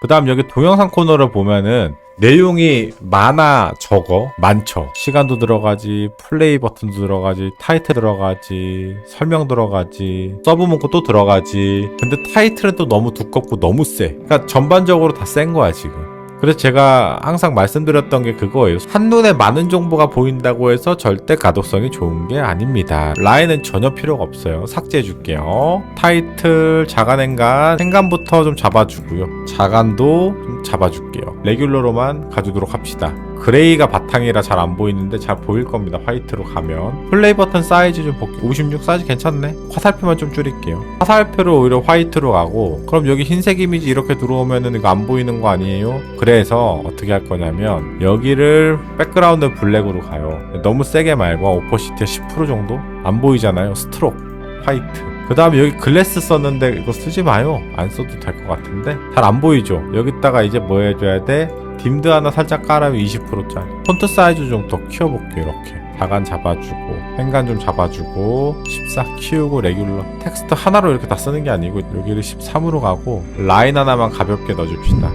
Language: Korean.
그 다음 여기 동영상 코너를 보면은 내용이 많아 적어 많죠. 시간도 들어가지 플레이 버튼도 들어가지 타이틀 들어가지 설명 들어가지 서브 문구 또 들어가지. 근데 타이틀은 또 너무 두껍고 너무 세. 그러니까 전반적으로 다 센 거야 지금 그래서 제가 항상 말씀드렸던 게 그거예요. 한눈에 많은 정보가 보인다고 해서 절대 가독성이 좋은 게 아닙니다. 라인은 전혀 필요가 없어요. 삭제해 줄게요. 타이틀, 자간 행간, 행간부터 좀 잡아주고요. 자간도 좀 잡아줄게요. 레귤러로만 가주도록 합시다. 그레이가 바탕이라 잘 안 보이는데 잘 보일 겁니다. 화이트로 가면. 플레이 버튼 사이즈 좀 볼게요. 56 사이즈 괜찮네. 화살표만 좀 줄일게요. 화살표를 오히려 화이트로 가고 그럼 여기 흰색 이미지 이렇게 들어오면은 이거 안 보이는 거 아니에요? 그래서 어떻게 할 거냐면 여기를 백그라운드 블랙으로 가요. 너무 세게 말고 오퍼시티 10% 정도? 안 보이잖아요. 스트록 화이트. 그 다음에 여기 글래스 썼는데 이거 쓰지 마요. 안 써도 될 것 같은데 잘 안 보이죠? 여기다가 이제 뭐 해줘야 돼? 딤드 하나 살짝 깔아면 20%짜리 폰트 사이즈 좀 더 키워볼게요 이렇게 자간 잡아주고 행간 좀 잡아주고 14 키우고 레귤러 텍스트 하나로 이렇게 다 쓰는 게 아니고 여기를 13으로 가고 라인 하나만 가볍게 넣어줍시다